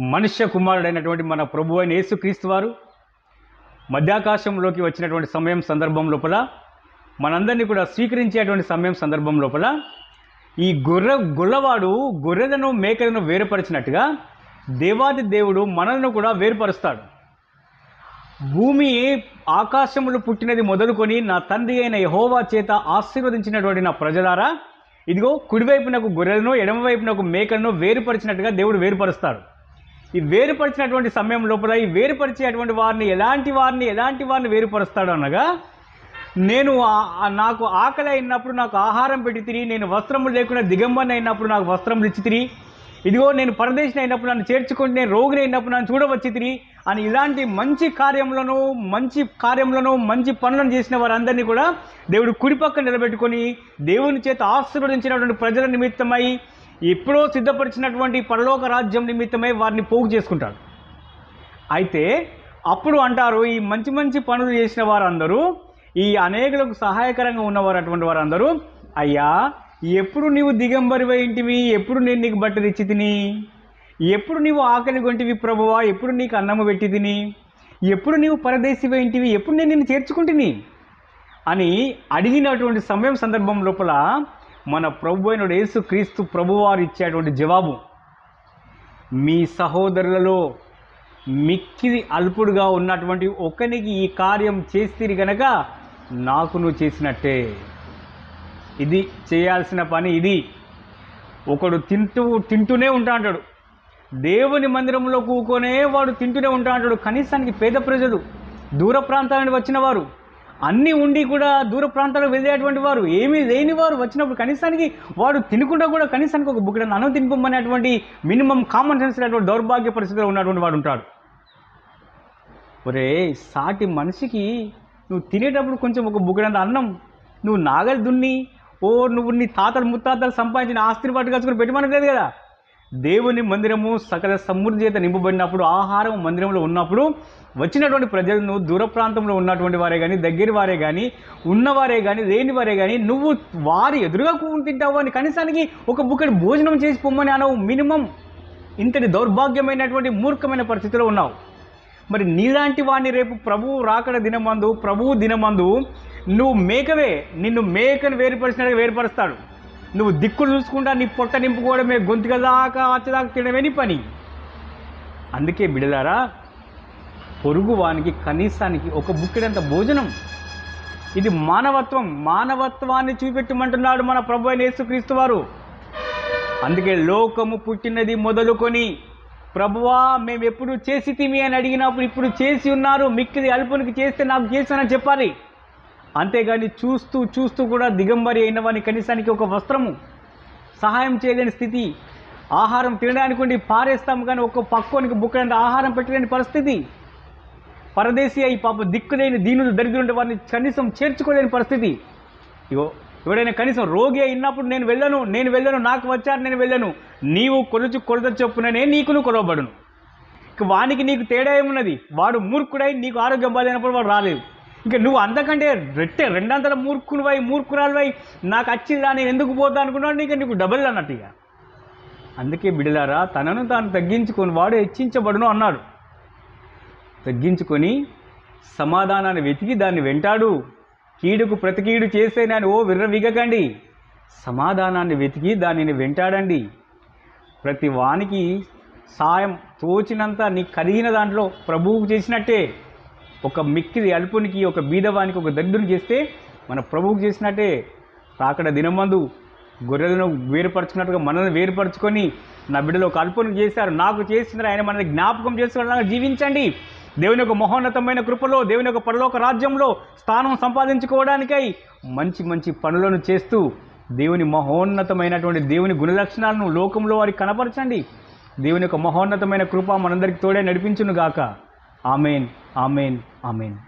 మనుష్య కుమారుడైనటువంటి మన ప్రభు అయిన యేసుక్రీస్తు వారు మధ్యాకాశంలోకి వచ్చినటువంటి సమయం సందర్భం లోపల మనందరినీ కూడా స్వీకరించేటువంటి సమయం సందర్భం లోపల ఈ గొర్రె గొల్లవాడు గొర్రెలను మేకలను వేరుపరిచినట్టుగా దేవాది దేవుడు మనలను కూడా వేరుపరుస్తాడు. భూమి ఆకాశములు పుట్టినది మొదలుకొని నా తండ్రి అయిన యహోవా చేత ఆశీర్వదించినటువంటి నా ప్రజలారా ఇదిగో కుడివైపునకు గొర్రెలను ఎడమవైపునకు మేకలను వేరుపరిచినట్టుగా దేవుడు వేరుపరుస్తాడు. ఈ వేరుపరిచినటువంటి సమయం లోపల ఈ వేరుపరిచేటువంటి వారిని ఎలాంటి వారిని ఎలాంటి వారిని వేరుపరుస్తాడు అనగా నేను నాకు ఆకలి అయినప్పుడు నాకు ఆహారం పెట్టి తిరిగి నేను వస్త్రములు లేకుండా దిగంబని అయినప్పుడు నాకు వస్త్రములు ఇచ్చి తిరిగి ఇదిగో నేను పరదేశిని అయినప్పుడు నన్ను చేర్చుకుంటే నేను రోగిని అయినప్పుడు నన్ను చూడవచ్చి తిరిగి అని ఇలాంటి మంచి కార్యములను మంచి కార్యములను మంచి పనులను చేసిన వారందరినీ కూడా దేవుడు కుడిపక్క నిలబెట్టుకొని దేవుని చేత ఆశీర్వదించినటువంటి ప్రజల నిమిత్తమై ఎప్పుడో సిద్ధపరిచినటువంటి పరలోక రాజ్యం నిమిత్తమే వారిని పోగు చేసుకుంటాడు. అయితే అప్పుడు అంటారు ఈ మంచి మంచి పనులు చేసిన వారందరూ ఈ అనేకులకు సహాయకరంగా ఉన్నవారు అటువంటి వారందరూ అయ్యా ఎప్పుడు నీవు దిగంబరివై ఇంటివి? ఎప్పుడు నేను నీకు బట్టలు ఇచ్చి తిని? ఎప్పుడు నీవు ఆకలి కొంటివి ప్రభువా? ఎప్పుడు నీకు అన్నము పెట్టి తిని? ఎప్పుడు నీవు పరదేశివై ఇంటివి? ఎప్పుడు నేను నిన్ను చేర్చుకుంటుని? అని అడిగినటువంటి సమయం సందర్భం లోపల మన ప్రభు అయిన యేసు క్రీస్తు ప్రభువారు ఇచ్చేటువంటి జవాబు మీ సహోదరులలో మిక్కిది అల్పుడుగా ఉన్నటువంటి ఒకనికి ఈ కార్యం చేస్తే గనక నాకు నువ్వు చేసినట్టే. ఇది చేయాల్సిన పని ఇది. ఒకడు తింటూ తింటూనే ఉంటా అంటాడు. దేవుని మందిరంలో కూకొనే వాడు తింటూనే ఉంటా అంటాడు. కనీసానికి పేద ప్రజలు దూర ప్రాంతాల నుండి వచ్చిన వారు అన్నీ ఉండి కూడా దూర ప్రాంతాలకు వెళ్ళేటువంటి వారు ఏమీ లేని వారు వచ్చినప్పుడు కనీసానికి వాడు తినకుండా కూడా కనీసానికి ఒక బుక్కడ అన్నం తినిపమనేటువంటి మినిమం కామన్ సెన్స్ అనేటువంటి దౌర్భాగ్య పరిస్థితిలో ఉన్నటువంటి వాడు ఉంటాడు. ఒరే సాటి మనిషికి నువ్వు తినేటప్పుడు కొంచెం ఒక బుగ్గడంత అన్నం నువ్వు నాగలి దున్ని ఓ నువ్వు నీ తాతలు ముత్తాతలు సంపాదించిన ఆస్తిని పట్టుకొచ్చుకొని పెట్టమనలేదు కదా? దేవుని మందిరము సకల సమృద్ధి చేత నింపబడినప్పుడు ఆహారం మందిరంలో ఉన్నప్పుడు వచ్చినటువంటి ప్రజలను దూర ప్రాంతంలో ఉన్నటువంటి వారే కానీ దగ్గర వారే కానీ ఉన్నవారే కానీ లేని వారే కానీ నువ్వు వారి ఎదురుగా కూని తింటావు అని కనీసానికి ఒక బుక్కడి భోజనం చేసి పొమ్మని అనవు. మినిమం ఇంతటి దౌర్భాగ్యమైనటువంటి మూర్ఖమైన పరిస్థితిలో ఉన్నావు. మరి నీలాంటి వాడిని రేపు ప్రభువు రాకడ దినమందు ప్రభువు దినమందు నువ్వు మేకవే నిన్ను మేకను వేరుపరిచినట్టుగా వేరుపరుస్తాడు. నువ్వు దిక్కులు చూసుకుంటా నీ పొట్ట నింపుకోవడమే గొంతుక దాకా వచ్చేదాకా తినడమే నీ పని? అందుకే బిడలారా పొరుగు వానికి కనీసానికి ఒక బుక్కిడంత భోజనం. ఇది మానవత్వం మానవత్వాన్ని చూపెట్టమంటున్నాడు మన ప్రభు అయిన యేసుక్రీస్తు వారు. అందుకే లోకము పుట్టినది మొదలుకొని ప్రభువా మేము ఎప్పుడు చేసి తిమి అని అడిగినప్పుడు ఇప్పుడు చేసి ఉన్నారు మిక్కిది అల్పునికి చేస్తే నాకు చేశానని చెప్పాలి. అంతేగాని చూస్తూ చూస్తూ కూడా దిగంబరి అయిన వాని కనీసానికి ఒక వస్త్రము సహాయం చేయలేని స్థితి. ఆహారం తినడానికి ఉండి పారేస్తాము కానీ ఒక్క పక్కోనికి బుక్కడానికి ఆహారం పెట్టలేని పరిస్థితి. పరదేశీ అయి పాప దిక్కులేని దీనులు దరిద్రుంటే వారిని కనీసం చేర్చుకోలేని పరిస్థితి. ఇగో ఎవడైనా కనీసం రోగి అయినప్పుడు నేను వెళ్ళను నేను వెళ్ళను నాకు వచ్చారు నేను వెళ్ళను. నీవు కొలుచు కొలత చొప్పుననే నీకును కొలవబడును. వానికి నీకు తేడా ఏమున్నది? వాడు మూర్ఖుడై నీకు ఆరోగ్యం బాగాలేనప్పుడు వాడు రాలేదు. ఇంకా నువ్వు అంతకంటే రెట్టే రెండంతల మూర్ఖునివై మూర్ఖురాలువై నాకు వచ్చిందా నేను ఎందుకు పోతా అనుకున్నాడు నీకు నీకు డబల్ అన్నట్టు ఇక. అందుకే బిడలారా తనను తాను తగ్గించుకొని వాడు హెచ్చించబడును అన్నాడు. తగ్గించుకొని సమాధానాన్ని వెతికి దాన్ని వెంటాడు. కీడుకు ప్రతికీడు చేసేనని ఓ విర్రవిగకండి సమాధానాన్ని వెతికి దానిని వెంటాడండి. ప్రతి వానికి సాయం తోచినంత నీ కలిగిన దాంట్లో ప్రభువుకు చేసినట్టే. ఒక మిక్కిది అల్పునికి ఒక బీదవానికి ఒక దరిద్రుని చేస్తే మన ప్రభువుకు చేసినట్టే. రాకడ దినమందు గొర్రెలను వేరుపరచుకున్నట్టుగా మనల్ని వేరుపరచుకొని నా బిడ్డలు ఒక అల్పునికి చేశారు. నాకు చేసిన ఆయన మనల్ని జ్ఞాపకం చేసుకోవడానికి జీవించండి. దేవుని యొక్క మహోన్నతమైన కృపలో దేవుని యొక్క పరలోక రాజ్యంలో స్థానం సంపాదించుకోవడానికై మంచి మంచి పనులను చేస్తూ దేవుని మహోన్నతమైనటువంటి దేవుని గుణలక్షణాలను లోకంలో వారికి కనపరచండి. దేవుని యొక్క మహోన్నతమైన కృప మనందరికి తోడే నడిపించును గాక ఆమెన్ ఆమెన్. ఆమెన్